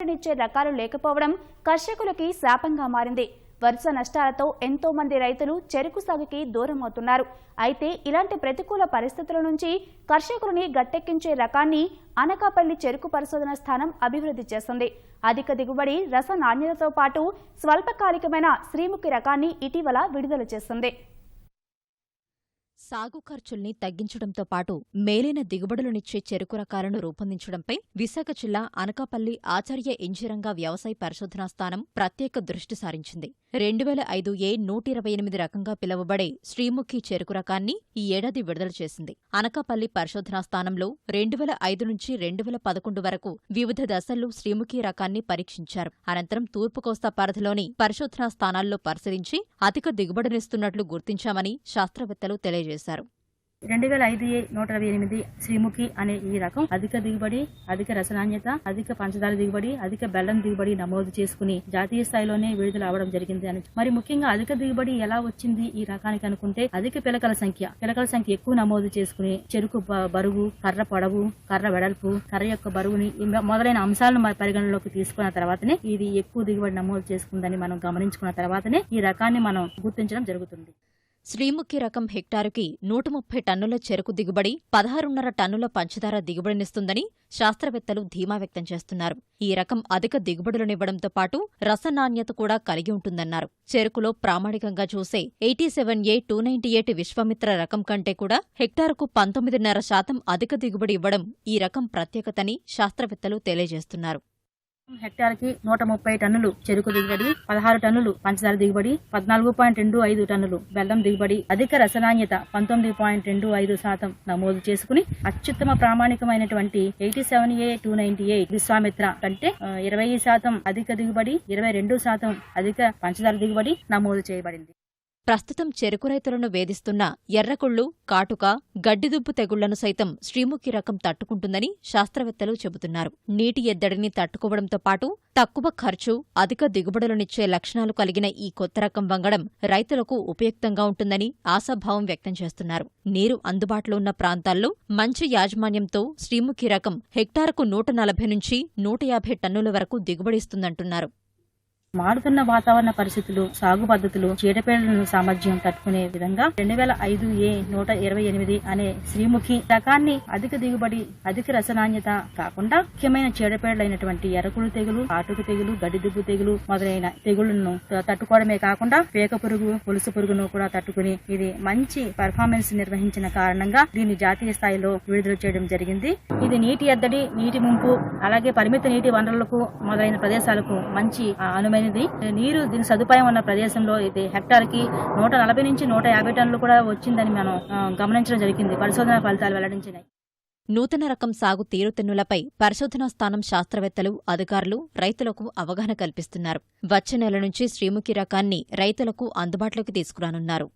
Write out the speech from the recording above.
నిచ్చే రకాలు లేకపోవడం కర్షకులకి శాపంగా మారింది. వరుస నష్టాలతో ఎంతో మంది రైతులు చెరుకు సాగుకి దూరమవుతున్నారు. అయితే ఇలాంటి ప్రతికూల పరిస్థితుల నుంచి కర్షకులని గట్టెక్కించే రకాన్ని అనకాపల్లి చెరుకు పరిశోధన స్థానం అభివృద్ధి చేస్తుంది అధిక దిగుబడి రస నాణ్యతతో పాటు స్వల్పకాలికమైన శ్రీముఖి రకాన్ని ఇటీవల విడుదల చేస్తుంది సాగు ఖర్చుల్ని తగ్గించడంతో పాటు మేలైన దిగుబడులనిచ్చే చెరుకు రకాలను రూపొందించడంపై విశాఖ జిల్లా అనకాపల్లి ఆచార్య ఇంజిరంగా వ్యవసాయ పరిశోధనా స్థానం ప్రత్యేక దృష్టి సారించింది. రెండు వేల ఐదు ఏ నూట ఇరవై ఎనిమిది రకంగా పిలువబడే శ్రీముఖి చెరుకు రకాన్ని ఈ ఏడాది విడుదల చేసింది. అనకాపల్లి పరిశోధనా స్థానంలో రెండు వేల ఐదు నుంచి రెండు వేల పదకొండు వరకు వివిధ దశల్లో శ్రీముఖి రకాన్ని పరీక్షించారు. అనంతరం తూర్పు కోస్తా పరిధిలోని పరిశోధనా స్థానాల్లో పరిశీలించి అధిక దిగుబడినిస్తున్నట్లు గుర్తించామని శాస్త్రవేత్తలు తెలియజేశారు. రెండు వేల ఐదు ఏ నూట ఇరవై ఎనిమిది శ్రీముఖి అనే ఈ రకం అధిక దిగుబడి అధిక రసనాణ్యత అధిక పంచదార దిగుబడి అధిక బెల్లం దిగుబడి నమోదు చేసుకుని జాతీయ స్థాయిలోనే విడుదల అవడం జరిగింది అని. మరి ముఖ్యంగా అధిక దిగుబడి ఎలా వచ్చింది ఈ రకానికి అనుకుంటే అధిక పిలకల సంఖ్య. పిలకల సంఖ్య ఎక్కువ నమోదు చేసుకుని చెరుకు బ- బరువు కర్ర పొడవు కర్ర వెడల్పు కర్ర యొక్క బరువుని మొదలైన అంశాలను పరిగణలోకి తీసుకున్న తర్వాతనే ఇది ఎక్కువ దిగుబడి నమోదు చేసుకుందని మనం గమనించుకున్న తర్వాతనే ఈ రకాన్ని మనం గుర్తించడం జరుగుతుంది. శ్రీముఖి రకం హెక్టారుకి నూట ముప్పై టన్నుల చెరుకు దిగుబడి పదహారున్నర టన్నుల పంచదార దిగుబడినిస్తుందని శాస్త్రవేత్తలు ధీమా వ్యక్తం చేస్తున్నారు. ఈ రకం అధిక దిగుబడులనివ్వడంతో పాటు రస నాణ్యత కూడా కలిగి ఉంటుందన్నారు. చెరుకులో ప్రామాణికంగా చూసే eighty seven A two ninety eight Vishwamitra రకం కంటే కూడా హెక్టారుకు పంతొమ్మిదిన్నర శాతం అధిక దిగుబడి ఇవ్వడం ఈ రకం ప్రత్యేకతని శాస్త్రవేత్తలు తెలియజేస్తున్నారు. హెక్టార్కి నూట ముప్పై టన్నులు చెరుకు దిగుబడి పదహారు టన్నులు పంచదార దిగుబడి పద్నాలుగు పాయింట్ రెండు ఐదు టన్నులు బెల్లం దిగుబడి అధిక రసనాణ్యత పంతొమ్మిది పాయింట్ రెండు ఐదు శాతం నమోదు చేసుకుని అత్యుత్తమ ప్రామాణికమైనటువంటి eighty seven A two ninety eight Vishwamitra కంటే ఇరవై శాతం అధిక దిగుబడి ఇరవై రెండు శాతం అధిక పంచదార దిగుబడి నమోదు చేయబడింది. ప్రస్తుతం చెరుకు రైతులను వేధిస్తున్న ఎర్రకుళ్ళు కాటుక గడ్డిదుబ్బు తెగుళ్ళను సైతం శ్రీముఖి రకం తట్టుకుంటుందని శాస్త్రవేత్తలు చెబుతున్నారు. నీటి ఎద్దడిని తట్టుకోవడంతో పాటు తక్కువ ఖర్చు అధిక దిగుబడులనిచ్చే లక్షణాలు కలిగిన ఈ కొత్త రకం వంగడం రైతులకు ఉపయుక్తంగా ఉంటుందని ఆశాభావం వ్యక్తం చేస్తున్నారు. నీరు అందుబాటులో ఉన్న ప్రాంతాల్లో మంచి యాజమాన్యంతో శ్రీముఖి రకం హెక్టారుకు నూట నలభై నుంచి నూట యాభై టన్నుల వరకు దిగుబడిస్తుందంటున్నారు మారుతున్న వాతావరణ పరిస్థితులు సాగు పద్ధతులు చీడపీడలను సామర్థ్యం తట్టుకునే విధంగా రెండు వేల ఐదు ఏ నూట ఇరవై ఎనిమిది అనే శ్రీముఖి రకాన్ని అధిక దిగుబడి అధిక రసనాణ్యత కాకుండా ముఖ్యమైన చీడపీడలైనటువంటి ఎరకుడు తెగులు ఆటుకు తెగులు గడ్డిదుబ్బు తెగులు మొదలైన తెగుళ్ళను తట్టుకోవడమే కాకుండా పేక పురుగు పులుసు పురుగును కూడా తట్టుకుని ఇది మంచి పెర్ఫార్మెన్స్ నిర్వహించిన కారణంగా దీన్ని జాతీయ స్థాయిలో విడుదల చేయడం జరిగింది. ఇది నీటి ఎద్దడి నీటి ముంపు అలాగే పరిమిత నీటి వనరులకు మొదలైన ప్రదేశాలకు మంచి అనుమతి అనుమైనది నీరు దీని సదుపాయం ఉన్న ప్రదేశంలో ఇది హెక్టార్కి నూట నలభై నుంచి నూట యాభై టన్నులు కూడా వచ్చిందని మనం గమనించడం జరిగింది. పరిశోధన ఫలితాలు వెల్లడించినాయి. నూతన రకం సాగు తీరుతెన్నులపై పరిశోధనా స్థానం శాస్త్రవేత్తలు అధికారులు రైతులకు అవగాహన కల్పిస్తున్నారు. వచ్చే నెల నుంచి శ్రీముఖి రకాన్ని రైతులకు అందుబాటులోకి తీసుకురానున్నారు.